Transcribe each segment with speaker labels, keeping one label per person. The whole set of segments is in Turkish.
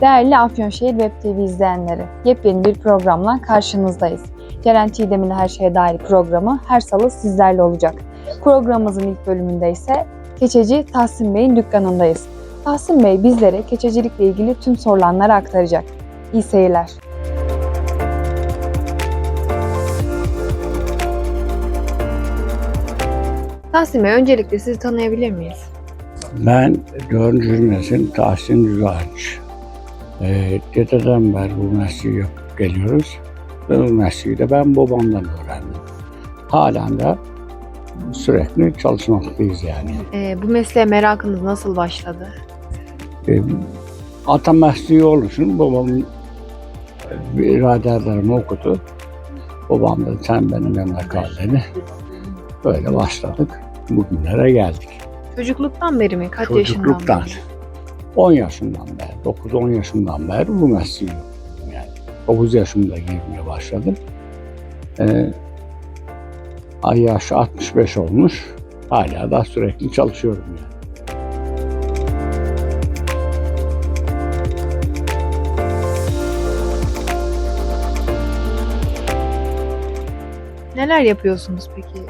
Speaker 1: Değerli Afyonşehir Web TV izleyenleri, yepyeni bir programla karşınızdayız. Ceren Çiğdem'in Her Şeye Dair programı her salı sizlerle olacak. Programımızın ilk bölümünde ise keçeci Tahsin Bey'in dükkanındayız. Tahsin Bey bizlere keçecilikle ilgili tüm sorulanları aktaracak. İyi seyirler. Tahsin Bey, öncelikle sizi tanıyabilir miyiz?
Speaker 2: Ben dördüncü nesil Tahsin Düzağaç. Ee, dededen beri bu mesleği yapıp geliyoruz. Ve bu mesleği de ben babamdan öğrendim. Halen de sürekli çalışmaktayız yani.
Speaker 1: Ee, bu mesleğe merakınız nasıl başladı?
Speaker 2: Ee, ata mesleği oluşun babamın e, iradelerimi okudu. Babam da sen benim yanımda kal dedi. Böyle başladık. Bugünlere geldik.
Speaker 1: Çocukluktan beri mi? Kaç yaşından
Speaker 2: Çocukluktan.
Speaker 1: beri?
Speaker 2: 10 yaşından beri, 9-10 yaşından beri bu mesleği yapıyorum yani. 9 yaşımda girmeye başladım. Ee, ay yaş 65 olmuş. Hala da sürekli çalışıyorum yani.
Speaker 1: Neler yapıyorsunuz peki?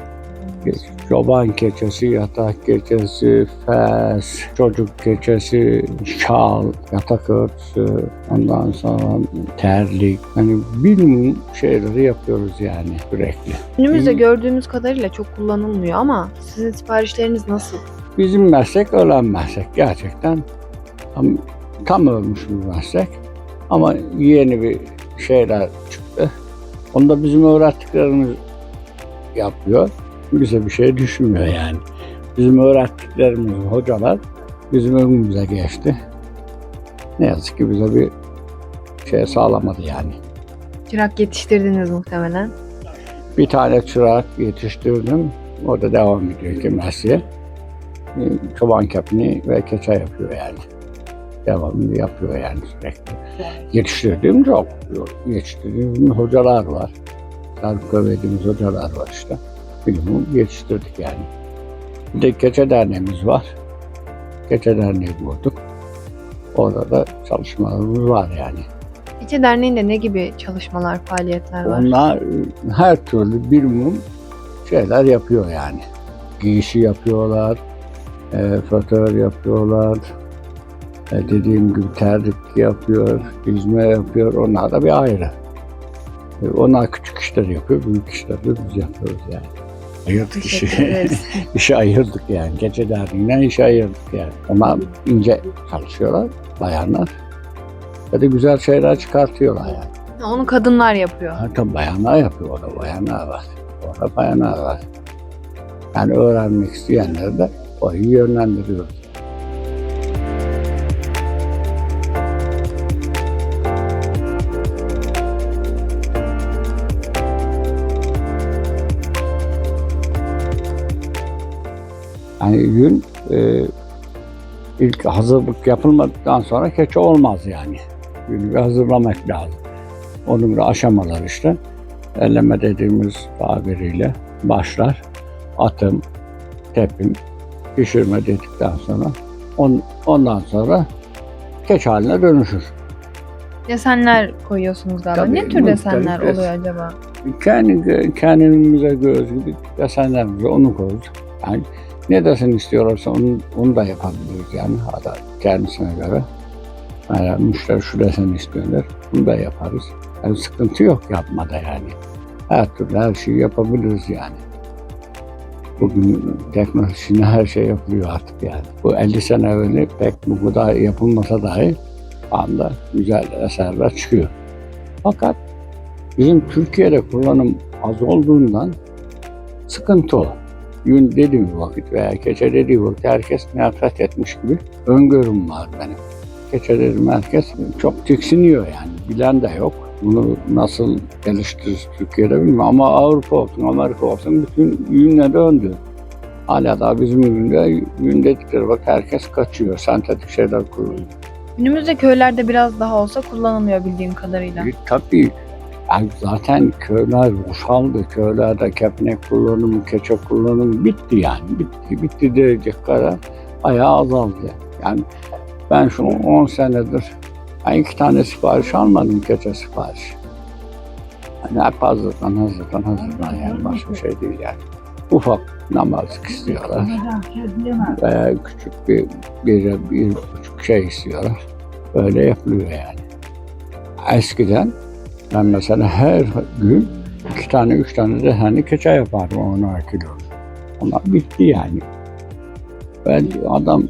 Speaker 2: Çoban keçesi, yatak keçesi, fes, çocuk keçesi, şal, yatak örtüsü, ondan sonra terlik. Hani bilmiyorum şeyleri yapıyoruz yani sürekli.
Speaker 1: Günümüzde gördüğümüz kadarıyla çok kullanılmıyor ama sizin siparişleriniz nasıl?
Speaker 2: Bizim meslek ölen meslek gerçekten. Tam, tam ölmüş bir meslek. Ama yeni bir şeyler çıktı. Onda bizim öğrettiklerimiz yapıyor. Bize bir şey düşünmüyor yani. Bizim öğrettiklerimiz hocalar bizim önümüze geçti. Ne yazık ki bize bir şey sağlamadı yani.
Speaker 1: Çırak yetiştirdiniz muhtemelen.
Speaker 2: Bir tane çırak yetiştirdim. O da devam ediyor ki mesleğe. Ee, Çoban kepini ve keçe yapıyor yani. Devamlı yapıyor yani sürekli. Yetiştirdiğim çok. Yetiştirdiğim hocalar var. Sarıkla verdiğimiz hocalar var işte. Bilmiyorum yetiştirdik yani. Bir de keçe derneğimiz var. Keçe derneği kurduk. Orada da çalışmalarımız var yani.
Speaker 1: İçe Derneği'nde ne gibi çalışmalar, faaliyetler var?
Speaker 2: Onlar e, her türlü bir mum şeyler yapıyor yani. Giysi yapıyorlar, e, fötör yapıyorlar, e, dediğim gibi terlik yapıyor, hizme yapıyor. Onlar da bir ayrı. E, onlar küçük işler yapıyor, büyük işler de biz yapıyoruz yani. Ayırdık işi. İşi ayırdık yani. Gece derneğinden işi ayırdık yani. Onlar ince çalışıyorlar, bayanlar. Ve de güzel şeyler çıkartıyorlar yani.
Speaker 1: Onu kadınlar yapıyor.
Speaker 2: Ha, tabii bayanlar yapıyor orada, bayanlar var. Orada bayanlar var. Yani öğrenmek isteyenleri de orayı yönlendiriyoruz. Yani yün e, ilk hazırlık yapılmadıktan sonra keçe olmaz yani. Yünü bir hazırlamak lazım. Onun bir aşamalar işte. Elleme dediğimiz tabiriyle başlar. Atım, tepim, pişirme dedikten sonra on, ondan sonra keç haline dönüşür.
Speaker 1: Desenler koyuyorsunuz galiba.
Speaker 2: Tabii,
Speaker 1: ne tür desenler
Speaker 2: muhtelif
Speaker 1: oluyor acaba?
Speaker 2: Kendi, kendimize göz gibi desenlerimizi onu koyuyoruz. Yani ne desen istiyorlarsa onu, onu da yapabiliriz yani. Hatta kendisine göre. Yani müşteri şu deseni istiyorlar. Bunu da yaparız. Yani sıkıntı yok yapmada yani. Her türlü her şeyi yapabiliriz yani. Bugün teknolojiyle her şey yapılıyor artık yani. Bu 50 sene evvel pek bu kadar yapılmasa dahi anda güzel eserler çıkıyor. Fakat bizim Türkiye'de kullanım az olduğundan sıkıntı o. Yün dediğim vakit veya keçe dediği vakit herkes nefret etmiş gibi öngörüm var benim. Keçe dedim herkes çok tiksiniyor yani. Bilen de yok. Bunu nasıl geliştirir Türkiye'de bilmiyorum ama Avrupa olsun, Amerika olsun bütün yünle döndü. Hala da bizim üründe yün dedikleri vakit herkes kaçıyor. Sentetik şeyler kuruluyor.
Speaker 1: Günümüzde köylerde biraz daha olsa kullanılmıyor bildiğim kadarıyla.
Speaker 2: E, tabii yani zaten köyler boşaldı. Köylerde kepnek kullanımı, keçe kullanımı bitti yani. Bitti, bitti diyecek kadar bayağı azaldı. Yani ben şu 10 senedir Ben iki tane sipariş almadım gece sipariş. Hani hep hazırdan hazırdan hazırdan yani başka şey değil yani. Ufak namazlık istiyorlar. Veya küçük bir, bir, bir buçuk şey istiyorlar. Böyle yapılıyor yani. Eskiden ben mesela her gün iki tane, üç tane de hani keçe yapardım ona kilo. Onlar bitti yani. Ben adam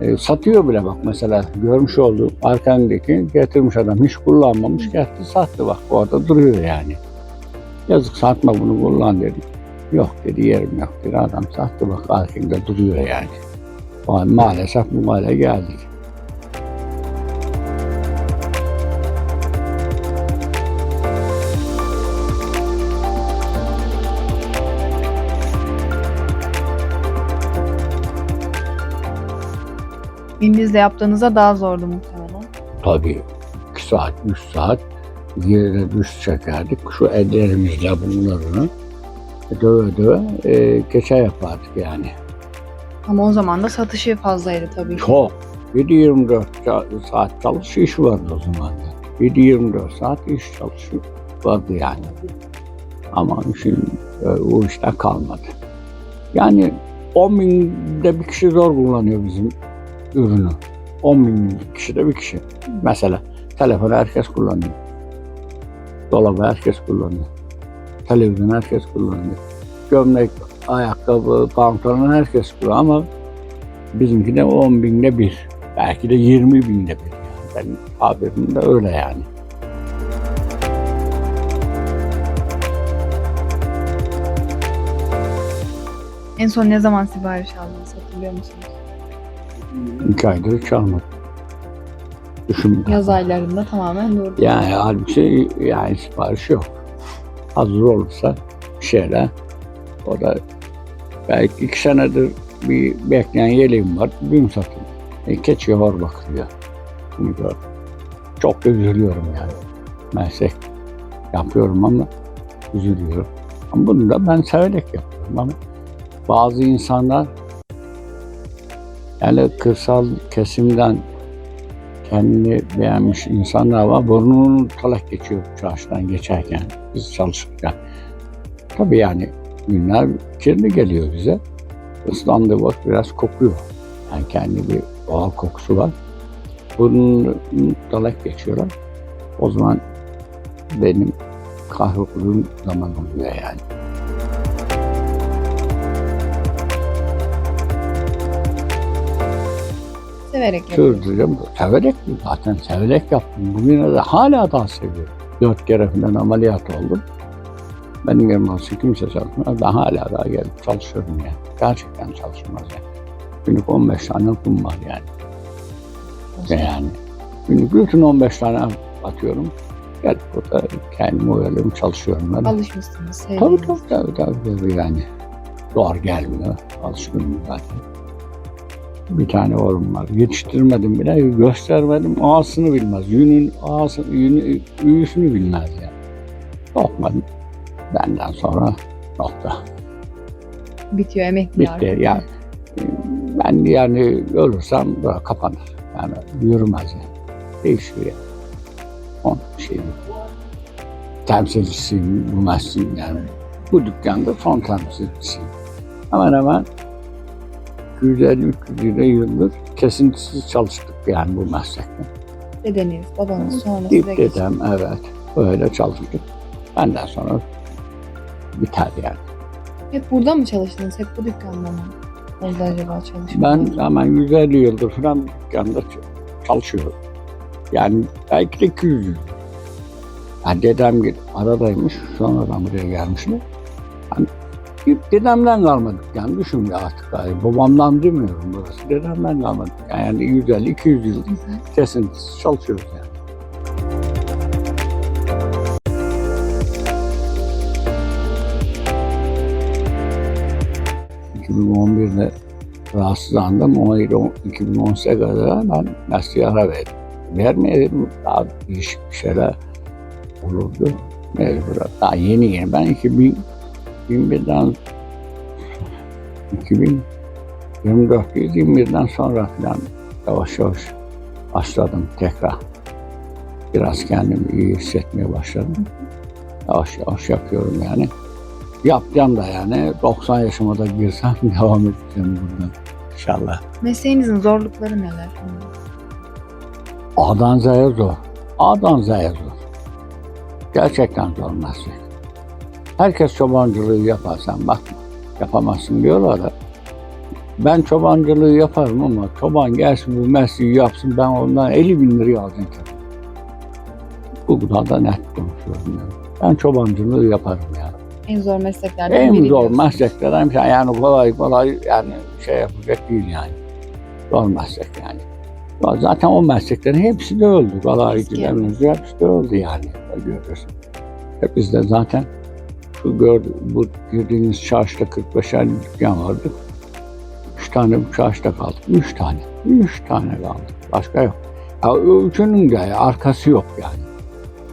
Speaker 2: e, satıyor bile bak mesela görmüş olduğum arkandaki getirmiş adam hiç kullanmamış getirdi sattı bak bu arada duruyor yani. Yazık satma bunu kullan dedi. Yok dedi yerim yok dedi adam sattı bak arkanda duruyor yani. Ma- Maalesef bu hale geldik.
Speaker 1: Elinizle yaptığınızda daha zordu muhtemelen.
Speaker 2: Tabii 2 saat, 3 saat yere düz çekerdik. Şu ellerimizle bunları döve döve e, keçe yapardık yani.
Speaker 1: Ama o zaman da satışı fazlaydı tabii.
Speaker 2: Çok. 7-24 ça- saat çalış iş vardı o zaman da. 7-24 saat iş çalışı vardı yani. Ama şimdi e, o işler kalmadı. Yani 10 binde bir kişi zor kullanıyor bizim ürünü. 10 bin kişi de bir kişi. Mesela telefonu herkes kullanıyor. Dolabı herkes kullanıyor. Televizyon herkes kullanıyor. Gömlek, ayakkabı, pantolon herkes kullanıyor ama bizimki de 10 binde bir. Belki de 20 binde bir. Yani. Benim tabirim de öyle yani.
Speaker 1: En son ne zaman sipariş aldınız hatırlıyor musunuz?
Speaker 2: İki aydır hiç almadım. Düşün.
Speaker 1: Yaz aylarında tamamen durdu.
Speaker 2: Yani halbuki yani sipariş yok. Hazır olursa bir şeyler. O da belki iki senedir bir bekleyen yeleğim var. Dün satıldı. E, keçiye hor bakılıyor. Bunu gördüm. Çok da üzülüyorum yani. Meslek yapıyorum ama üzülüyorum. Ama bunu da ben severek yapıyorum ama bazı insanlar yani kırsal kesimden kendini beğenmiş insanlar var. Burnunu talak geçiyor çarşıdan geçerken, biz çalışırken. Tabii yani günler kirli geliyor bize. Islandığı vakit biraz kokuyor. Yani kendi bir doğal kokusu var. Burnunu talak geçiyorlar. O zaman benim kahrolduğum zaman oluyor yani.
Speaker 1: Severek.
Speaker 2: Sürdürüyorum. Severek mi? Zaten severek yaptım. Bugüne de hala daha seviyorum. Dört kere falan ameliyat oldum. Benim yerim olsa kimse çalışmaz. Ben hala daha gelip çalışıyorum yani. Gerçekten çalışmaz yani. Günlük 15 tane okum var yani. Yani günlük bütün 15 tane atıyorum. Gelip burada kendimi oyalıyorum, çalışıyorum ben.
Speaker 1: Alışmışsınız.
Speaker 2: Tabii tabii tabii, tabii, tabii yani. Zor gelmiyor. Alışkınım zaten. Bir tane oğlum var. Yetiştirmedim bile, göstermedim. Ağasını bilmez. Yünün ağasını, yünü, üyüsünü bilmez yani. Sokmadım. Benden sonra nokta.
Speaker 1: Bitiyor emekli
Speaker 2: Bitti.
Speaker 1: artık.
Speaker 2: Yani, ben yani ölürsem böyle kapanır. Yani yürümez yani. Değişiyor yani. Onun şey temsilcisiyim bu mesleğin yani. Bu dükkanda son temsilcisiyim. Hemen hemen 250-300 yıldır kesintisiz çalıştık yani bu meslekte.
Speaker 1: Dedeniz, babanız sonra size
Speaker 2: Dip
Speaker 1: geçti.
Speaker 2: dedem evet öyle çalıştık. Benden sonra biter yani.
Speaker 1: Hep burada mı çalıştınız? Hep bu dükkanda mı? Oldu acaba çalışmak?
Speaker 2: Ben hemen 150 yıldır falan dükkanda çalışıyorum. Yani belki de 200 yıl. Yani dedem gibi aradaymış, sonradan buraya gelmişler. Yani dedemden kalma dükkan, düşün ya artık. Yani babamdan demiyorum burası, dedemden kalma dükkan. Yani 150-200 yıldır
Speaker 1: Hı hı.
Speaker 2: kesintisiz çalışıyoruz yani. ...2011'de rahatsızlandım. 17 2018'e kadar ben mesleğe ara verdim. Vermeyelim daha değişik bir şeyler olurdu. Mecbur. Daha yeni yeni. Ben 2000, 2001'den 2024 21'den sonra falan yavaş yavaş başladım tekrar. biraz kendimi iyi hissetmeye başladım. Yavaş yavaş yapıyorum yani. Yapacağım da yani 90 yaşıma da girsem devam edeceğim buradan inşallah.
Speaker 1: Mesleğinizin zorlukları neler?
Speaker 2: A'dan Z'ye zor. A'dan Z'ye zor. Gerçekten zor meslek. Herkes çobancılığı yapar sen bakma. Yapamazsın diyorlar da. Ben çobancılığı yaparım ama çoban gelsin bu mesleği yapsın ben ondan 50 bin liraya alacağım. Bu kadar da net konuşuyorum yani. Ben çobancılığı yaparım yani.
Speaker 1: En zor mesleklerden
Speaker 2: En
Speaker 1: biri
Speaker 2: zor mesleklerden bir yani kolay kolay yani şey yapacak değil yani. Zor meslek yani. Zaten o mesleklerin hepsi de öldü. Kolaycılarımız hepsi de öldü yani. Görüyorsun. Hep bizde zaten şu gördü, bu girdiğimiz çarşıda 45 50 dükkan vardı. Üç tane bu çarşıda kaldık. Üç tane. Üç tane kaldık. Başka yok. Ya, üçünün de arkası yok yani.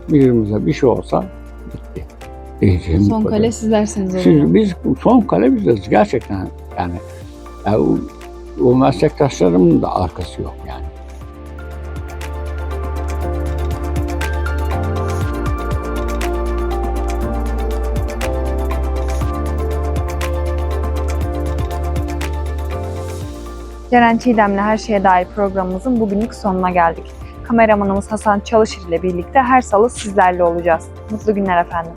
Speaker 2: Birimize bir şey olsa bitti. Diyeceğim
Speaker 1: Son
Speaker 2: kadar.
Speaker 1: kale sizlersiniz o
Speaker 2: Siz, biz son kale biziz gerçekten yani. ya o, o meslektaşlarımın da arkası yok yani.
Speaker 1: Ceren Çiğdem'le Her Şeye Dair programımızın bugünlük sonuna geldik. Kameramanımız Hasan Çalışır ile birlikte her salı sizlerle olacağız. Mutlu günler efendim.